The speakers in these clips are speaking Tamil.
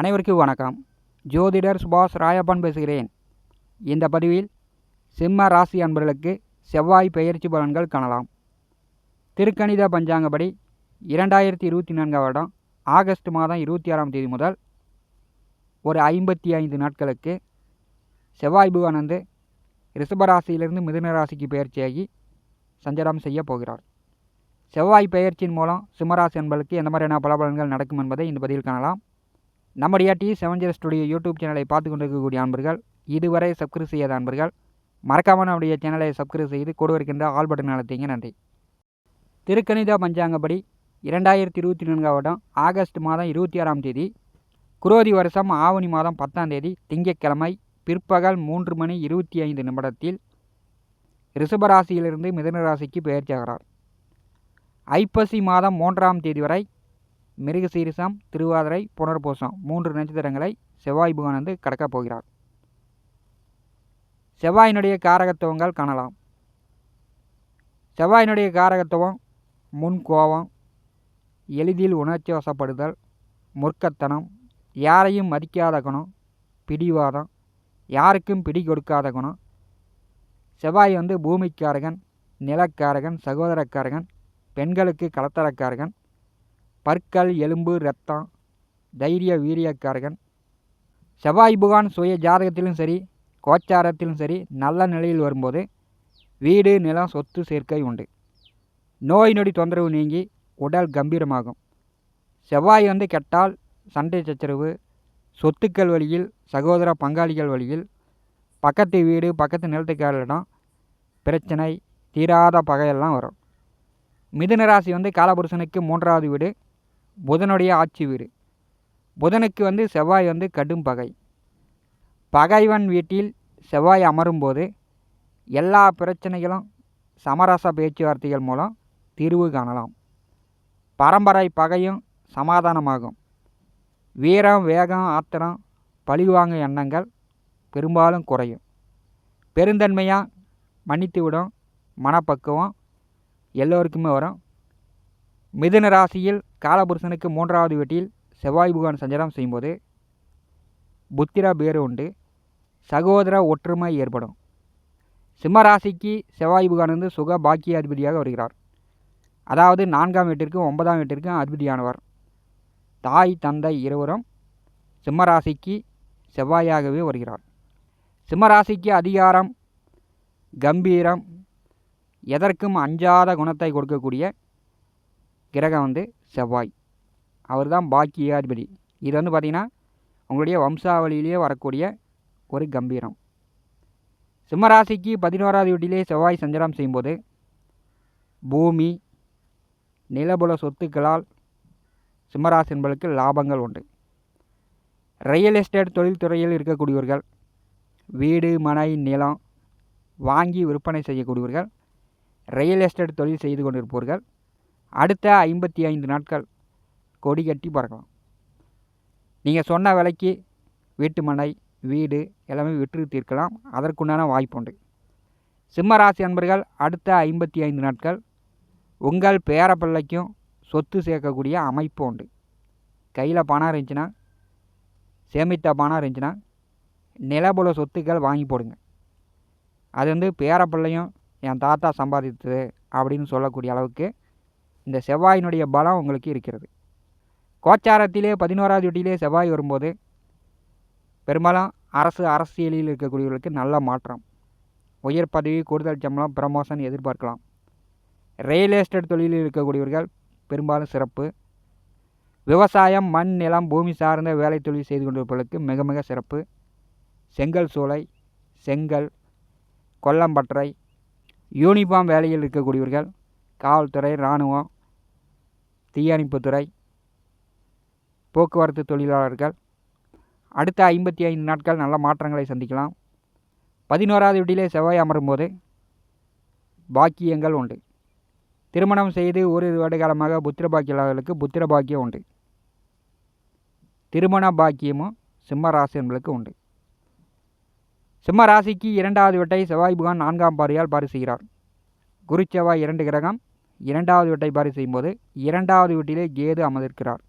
அனைவருக்கும் வணக்கம். ஜோதிடர் சுபாஷ் ராயப்பன் பேசுகிறேன். இந்த பதிவில் சிம்ம ராசி அன்பர்களுக்கு செவ்வாய் பெயர்ச்சி பலன்கள் காணலாம். திருக்கணித பஞ்சாங்கப்படி இரண்டாயிரத்தி இருபத்தி நான்காம் வருடம் ஆகஸ்ட் மாதம் இருபத்தி ஆறாம் தேதி முதல் ஒரு ஐம்பத்தி ஐந்து நாட்களுக்கு செவ்வாய் பகவான் ரிஷபராசியிலிருந்து மிதுன ராசிக்கு பெயர்ச்சியாகி சஞ்சாரம் செய்ய போகிறார். செவ்வாய் பெயர்ச்சியின் மூலம் சிம்மராசி அன்பர்களுக்கு எந்த மாதிரியான பலபலன்கள் நடக்கும் என்பதை இந்த பதிவில் காணலாம். நம்முடைய T seven zero studio YouTube சேனலை பார்த்து கொண்டிருக்கக்கூடிய அன்பர்கள் இதுவரை சப்ஸ்கிரைப் செய்யாத அன்பர்கள் மறக்காமல் நம்முடைய சேனலை சப்ஸ்கிரைப் செய்து கூட இருக்கின்ற ஆல் பட்டன் நடத்திங்க நன்றி. திருக்கணித பஞ்சாங்கப்படி இரண்டாயிரத்தி இருபத்தி நான்காம் வருடம் ஆகஸ்ட் மாதம் இருபத்தி ஆறாம் தேதி குரோதி வருஷம் ஆவணி மாதம் பத்தாம் தேதி திங்கட்கிழமை பிற்பகல் மூன்று மணி இருபத்தி ஐந்து நிமிடத்தில் ரிஷபராசியிலிருந்து மிதனராசிக்கு ராசிக்கு பெயர்ச்சியாகிறார் ஐப்பசி மாதம் மூன்றாம் தேதி வரை மிருகசீரிசம் திருவாதிரை புனர்பூசம் மூன்று நட்சத்திரங்களை செவ்வாய் புகான் வந்து கடக்கப் போகிறார். செவ்வாயினுடைய காரகத்துவங்கள் காணலாம். செவ்வாயினுடைய காரகத்துவம் முன் கோபம் எளிதில் உணர்ச்சி வசப்படுதல் முற்கத்தனம் யாரையும் மதிக்காத குணம் பிடிவாதம் யாருக்கும் பிடி கொடுக்காத குணம். செவ்வாய் வந்து பூமிக்காரகன் நிலக்காரகன் சகோதரக்காரகன் பெண்களுக்கு கலத்தரக்காரகன் பற்கள் எலும்பு ரத்தம் தைரிய வீரியக்காரகன். செவ்வாய் புகான் சுய ஜாதகத்திலும் சரி கோச்சாரத்திலும் சரி நல்ல நிலையில் வரும்போது வீடு நிலம் சொத்து சேர்க்கை உண்டு. நோய் நொடி தொந்தரவு நீங்கி உடல் கம்பீரமாகும். செவ்வாய் வந்து கெட்டால் சண்டை சச்சரவு சொத்துக்கள் வழியில் சகோதர பங்காளிகள் வழியில் பக்கத்து வீடு பக்கத்து நிலத்துக்காரிடம் பிரச்சனை தீராத பகையெல்லாம் வரும். மிதுன ராசி வந்து காலபுருஷனுக்கு மூன்றாவது வீடு. புதனுடைய ஆட்சி வீடு. புதனுக்கு வந்து செவ்வாய் வந்து கடும் பகை. பகைவன் வீட்டில் செவ்வாய் அமரும்போது எல்லா பிரச்சனைகளும் சமரச பேச்சுவார்த்தைகள் மூலம் தீர்வு காணலாம். பரம்பரை பகையும் சமாதானமாகும். வீரம் வேகம் ஆத்திரம் பழிவாங்கும் எண்ணங்கள் பெரும்பாலும் குறையும். பெருந்தன்மையாக மன்னித்து விடும் மனப்பக்குவம் எல்லோருக்குமே வரும். மிதுன ராசியில் காலபுருஷனுக்கு மூன்றாவது வீட்டில் செவ்வாய் புகான் சஞ்சாரம் செய்யும்போது புத்திர பேரு உண்டு. சகோதர ஒற்றுமை ஏற்படும். சிம்ம ராசிக்கு செவ்வாய் புகான் வந்து சுக பாக்கிய அதிபதியாக வருகிறார். அதாவது நான்காம் வீட்டிற்கும் ஒன்பதாம் வீட்டிற்கும் அதிபதியானவர். தாய் தந்தை இருவரும் சிம்மராசிக்கு செவ்வாயாகவே வருகிறார். சிம்மராசிக்கு அதிகாரம் கம்பீரம் எதற்கும் அஞ்சாத குணத்தை கொடுக்கக்கூடிய கிரகம் வந்து செவ்வாய். அவர் தான் பாக்கியாதிபதி. இது வந்து பார்த்திங்கன்னா உங்களுடைய வம்சாவளியிலேயே வரக்கூடிய ஒரு கம்பீரம். சிம்மராசிக்கு பதினோராவது வீட்டிலே செவ்வாய் சஞ்சாரம் செய்யும்போது பூமி நிலபுல சொத்துக்களால் சிம்மராசி என்பதற்கு லாபங்கள் உண்டு. ரியல் எஸ்டேட் தொழில்துறையில் இருக்கக்கூடியவர்கள் வீடு மனை நிலம் வாங்கி விற்பனை செய்யக்கூடியவர்கள் ரியல் எஸ்டேட் தொழில் செய்து கொண்டிருப்பவர்கள் அடுத்த ஐம்பத்தி ஐந்து நாட்கள் கொடி கட்டி பறக்கலாம். நீங்கள் சொன்ன விலைக்கு வீட்டு மனை வீடு எல்லாமே விற்று தீர்க்கலாம். அதற்குண்டான வாய்ப்பு உண்டு. சிம்மராசி அன்பர்கள் அடுத்த ஐம்பத்தி ஐந்து நாட்கள் உங்கள் பேரப்பிள்ளைக்கும் சொத்து சேர்க்கக்கூடிய அமைப்பு உண்டு. கையில் பணம் இருந்துச்சுன்னா சேமித்த பணம் இருந்துச்சுன்னா நிலபுல சொத்துக்கள் வாங்கி போடுங்க. அது வந்து பேரப்பிள்ளையும் என் தாத்தா சம்பாதித்தது அப்படின்னு சொல்லக்கூடிய அளவுக்கு இந்த செவ்வாயினுடைய பலம் உங்களுக்கு இருக்கிறது. கோச்சாரத்திலே பதினோராவது வீட்டிலே செவ்வாய் வரும்போது பெரும்பாலும் அரசு அரசியலில் இருக்கக்கூடியவர்களுக்கு நல்ல மாற்றம். உயர் பதவி கூடுதல் சம்பளம் ப்ரமோஷன் எதிர்பார்க்கலாம். ரியல் எஸ்டேட் தொழிலில் இருக்கக்கூடியவர்கள் பெரும்பாலும் சிறப்பு. விவசாயம் மண் நிலம் பூமி சார்ந்த வேலை தொழில் செய்து கொண்டிருப்பவர்களுக்கு மிக மிக சிறப்பு. செங்கல் சூளை செங்கல் கொல்லம்பற்றை யூனிஃபார்ம் வேலையில் இருக்கக்கூடியவர்கள் காவல்துறை இராணுவம் தீயணைப்புத்துறை போக்குவரத்து தொழிலாளர்கள். அடுத்த ஐம்பத்தி ஐந்து நாட்கள் நல்ல மாற்றங்களை சந்திக்கலாம். பதினோராவது வீட்டிலே செவ்வாய் அமரும்போது பாக்கியங்கள் உண்டு. திருமணம் செய்து ஒரு வருடகாலமாக புத்திர பாக்கியாளர்களுக்கு புத்திர பாக்கியம் உண்டு. திருமண பாக்கியமும் சிம்ம ராசி என்பதற்கு உண்டு. சிம்ம ராசிக்கு இரண்டாவது வீட்டை செவ்வாய் புகான் நான்காம் பாரியால் பாரி செய்கிறார். குரு செவ்வாய் இரண்டு கிரகம் இரண்டாவது வீட்டை பாரி செய்யும்போது இரண்டாவது வீட்டிலே கேது அமர்ந்திருக்கிறார்.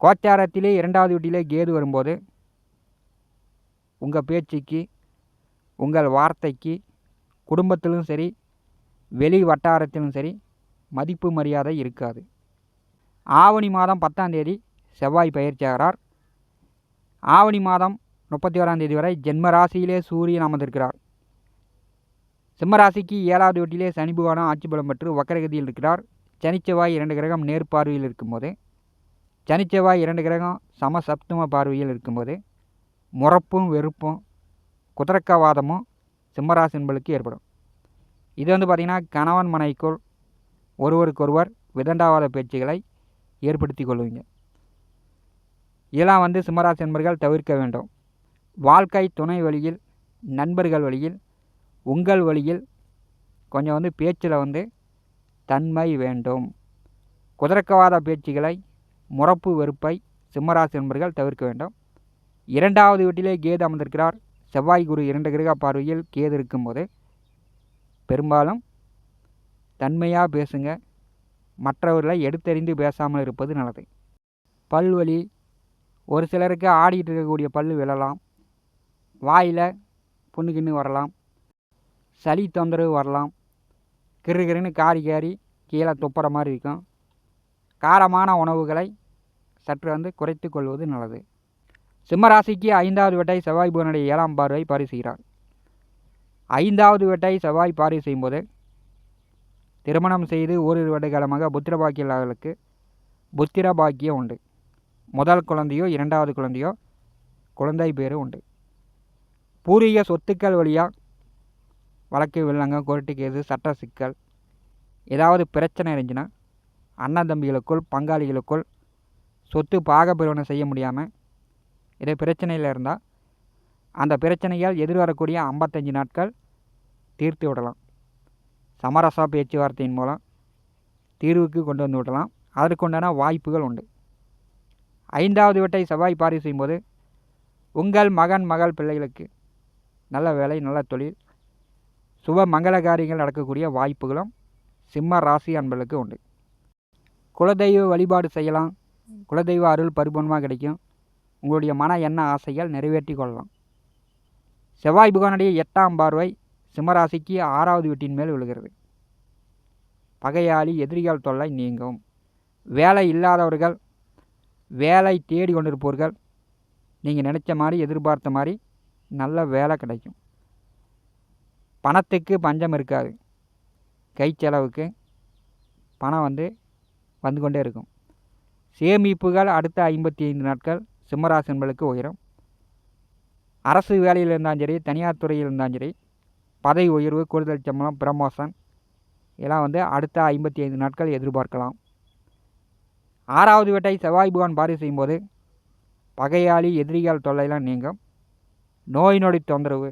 கோச்சாரத்திலே இரண்டாவது வீட்டிலே கேது வரும்போது உங்கள் பேச்சுக்கு உங்கள் வார்த்தைக்கு குடும்பத்திலும் சரி வெளி வட்டாரத்திலும் சரி மதிப்பு மரியாதை இருக்காது. ஆவணி மாதம் பத்தாம் தேதி செவ்வாய் பயிற்சியாகிறார் ஆவணி மாதம் முப்பத்தி ஓராம் தேதி வரை ஜென்ம ராசியிலே சூரியன் அமர்ந்திருக்கிறார். சிம்மராசிக்கு ஏழாவது வீட்டிலே சனி பகவானும் ஆட்சி பலம் பெற்று வக்கரகதியில் இருக்கிறார். சனிச்செவ்வாய் இரண்டு கிரகம் நேர்பார்வையில் இருக்கும்போது சனிச்செவ்வாய் இரண்டு கிரகம் சம சப்தம பார்வையில் இருக்கும்போது முறப்பும் வெறுப்பும் குதிரக்கவாதமும் சிம்மராசி என்பளுக்கு ஏற்படும். இது வந்து பார்த்திங்கன்னா கணவன் மனைக்குள் ஒருவருக்கொருவர் விதண்டாவாத பேச்சுகளை ஏற்படுத்தி கொள்வீங்க. இதெல்லாம் வந்து சிம்மராசி என்பர்கள் தவிர்க்க வேண்டும். வாழ்க்கை துணை வழியில் நண்பர்கள் வழியில் உங்கள் வழியில் கொஞ்சம் வந்து பேச்சில் வந்து தன்மை வேண்டும். குதிரக்கவாத பேச்சுகளை முறப்பு வெறுப்பை சிம்மராசி என்பர்கள் தவிர்க்க வேண்டும். இரண்டாவது வீட்டிலே கேது அமர்ந்திருக்கிறார். செவ்வாய் குரு இரண்டு கிரக பார்வையில் கேது இருக்கும்போது பெரும்பாலும் தன்மையாக பேசுங்க. மற்றவர்களை எடுத்தறிந்து பேசாமல் இருப்பது நல்லது. பல்வலி ஒரு சிலருக்கு ஆடிட்டு இருக்கக்கூடிய பல் விழலாம். வாயில் புண்ணுக்கின்னு வரலாம். சளி தொந்தரவு வரலாம். கிறுகிறுன்னு காரி காரி கீழே துப்புற மாதிரி இருக்கும். காரமான உணவுகளை சற்று வந்து குறைத்து கொள்வது நல்லது. சிம்மராசிக்கு ஐந்தாவது வெட்டை செவ்வாய் புவனுடைய ஏழாம் பார்வை பாரி ஐந்தாவது வெட்டை செவ்வாய் பாரி செய்யும்போது திருமணம் செய்து ஓரிரு வருட காலமாக புத்திர பாக்கியர்களுக்கு புத்திர பாக்கியம் உண்டு. முதல் குழந்தையோ இரண்டாவது குழந்தையோ குழந்தை பேர் உண்டு. பூர்வீக சொத்துக்கள் வழியாக வழக்கு வில்லங்க கோர்ட்டு கேஸு சட்ட சிக்கல் ஏதாவது பிரச்சனை இருந்துச்சுன்னா அண்ணன் தம்பிகளுக்குள் பங்காளிகளுக்குள் சொத்து பாகப்பிரிவினை செய்ய முடியாமல் இதே பிரச்சனையில் இருந்தால் அந்த பிரச்சனையால் எதிர்வரக்கூடிய ஐம்பத்தஞ்சு நாட்கள் தீர்த்து விடலாம். சமரச பேச்சுவார்த்தையின் மூலம் தீர்வுக்கு கொண்டு வந்து விடலாம். அதற்குண்டான வாய்ப்புகள் உண்டு. ஐந்தாவது வீட்டை செவ்வாய் பாரி செய்யும்போது உங்கள் மகன் மகள் பிள்ளைகளுக்கு நல்ல வேலை நல்ல தொழில் சுப மங்கள காரியங்கள் நடக்கக்கூடிய வாய்ப்புகளும் சிம்ம ராசி அன்பர்களுக்கு உண்டு. குலதெய்வ வழிபாடு செய்யலாம். குலதெய்வ அருள் பரிபூர்ணமாக கிடைக்கும். உங்களுடைய மன எண்ண ஆசைகள் நிறைவேற்றி கொள்ளலாம். செவ்வாய் புகானுடைய எட்டாம் பார்வை சிம்மராசிக்கு ஆறாவது வீட்டின் மேல் விழுகிறது. பகையாளி எதிரிகள் தொல்லை நீங்கும். வேலை இல்லாதவர்கள் வேலை தேடி கொண்டிருப்பவர்கள் நீங்கள் நினச்ச மாதிரி எதிர்பார்த்த மாதிரி நல்ல வேலை கிடைக்கும். பணத்துக்கு பஞ்சம் இருக்காது. கை செலவுக்கு பணம் வந்து வந்து கொண்டே இருக்கும். சேமிப்புகள் அடுத்த ஐம்பத்தி ஐந்து நாட்கள் சிம்மராசன்களுக்கு உயரும். அரசு வேலையில் இருந்தாலும் சரி தனியார் துறையில் இருந்தாலும் சரி பதவி உயர்வு கூடுதல் சம்பளம் பிரமோஷன் இதெல்லாம் வந்து அடுத்த ஐம்பத்தி ஐந்து நாட்கள் எதிர்பார்க்கலாம். ஆறாவது வீட்டை செவ்வாய் பகவான் பாரி செய்யும்போது பகையாளி எதிரிகள் தொல்லையெல்லாம் நீங்கும். நோய் நொடி தொந்தரவு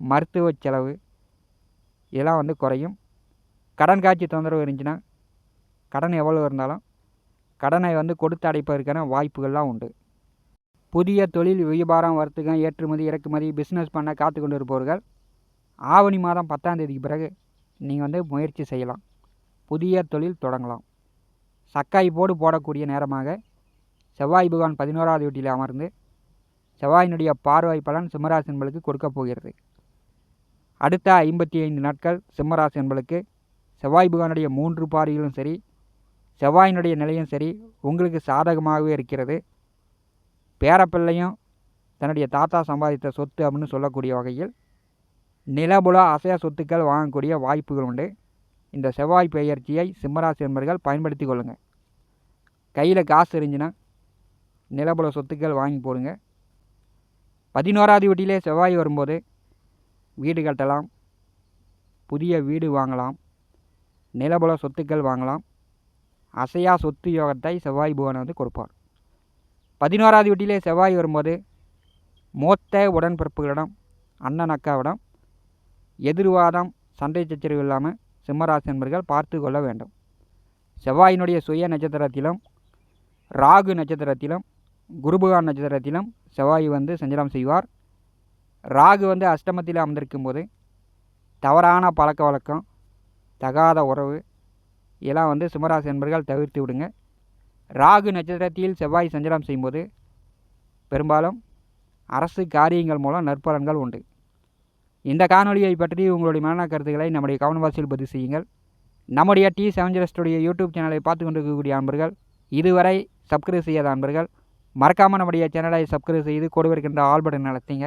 மருத்துவ செலவு இதெல்லாம் வந்து குறையும். கடன் காட்சி தொந்தரவு இருந்துச்சுன்னா கடன் எவ்வளோ இருந்தாலும் கடனை வந்து கொடுத்து அடைப்பதற்கான வாய்ப்புகள்லாம் உண்டு. புதிய தொழில் வியாபாரம் வர்த்தகம் ஏற்றுமதி இறக்குமதி பிஸ்னஸ் பண்ண காத்து கொண்டு இருப்பவர்கள் ஆவணி மாதம் பத்தாம் தேதிக்கு பிறகு நீங்கள் வந்து முயற்சி செய்யலாம். புதிய தொழில் தொடங்கலாம். சக்காய் போடு போடக்கூடிய நேரமாக செவ்வாய் பகவான் பதினோராவது வீட்டில் அமர்ந்து செவ்வாயினுடைய பார்வை பலன் சிம்மராசி என்பளுக்கு கொடுக்க போகிறது. அடுத்த ஐம்பத்தி ஐந்து நாட்கள் சிம்மராசி என்பளுக்கு செவ்வாய் மூன்று பாரிகளும் சரி செவ்வாயினுடைய நிலையும் சரி உங்களுக்கு சாதகமாகவே இருக்கிறது. பேரப்பிள்ளையும் தன்னுடைய தாத்தா சம்பாதித்த சொத்து அப்படின்னு சொல்லக்கூடிய வகையில் நிலபுல அசைய சொத்துக்கள் வாங்கக்கூடிய வாய்ப்புகள் உண்டு. இந்த செவ்வாய் பெயர்ச்சியை சிம்மராசி என்பர்கள் பயன்படுத்தி கொள்ளுங்கள் கையில் காசு இருந்துச்சுன்னா நிலபுல சொத்துக்கள் வாங்கி போடுங்க. பதினோராவது வீட்டிலே செவ்வாய் வரும்போது வீடு கட்டலாம் புதிய வீடு வாங்கலாம். நிலபல சொத்துக்கள் வாங்கலாம். அசையா சொத்து யோகத்தை செவ்வாய் புவன் வந்து கொடுப்பார். பதினோராவது வீட்டிலே செவ்வாய் வரும்போது மூத்த உடன்பிறப்புகளிடம் அண்ணன் அக்காவிடம் எதிர்வாதம் சண்டை சச்சரவு இல்லாமல் சிம்மராசி என்பர்கள் பார்த்து கொள்ள வேண்டும். செவ்வாயினுடைய சுய நட்சத்திரத்திலும் ராகு நட்சத்திரத்திலும் குருபகான் நட்சத்திரத்திலும் செவ்வாய் வந்து சஞ்சலம் செய்வார். ராகு வந்து அஷ்டமத்தில் அமர்ந்திருக்கும் போது தவறான பழக்க வழக்கம் தகாத உறவு இதெல்லாம் வந்து சிம்மராசி என்பர்கள் தவிர்த்து விடுங்க. ராகு நட்சத்திரத்தில் செவ்வாய் சஞ்சலம் செய்யும்போது பெரும்பாலும் அரசு காரியங்கள் மூலம் நற்பலன்கள் உண்டு. இந்த காணொலியை பற்றி உங்களுடைய மன கருத்துக்களை நம்முடைய கவனவாசியில் பதிவு செய்யுங்கள். நம்முடைய டி செவன் யூடியூப் சேனலை பார்த்து கொண்டிருக்கக்கூடிய அன்பர்கள் இதுவரை சப்ஸ்கிரைப் செய்யாத அன்பர்கள் மறக்காமல் நம்முடைய சேனலை சப்ஸ்கிரைப் செய்து கொடுவிருக்கின்ற இருக்கின்ற ஆல் பட்டன் நடத்திங்க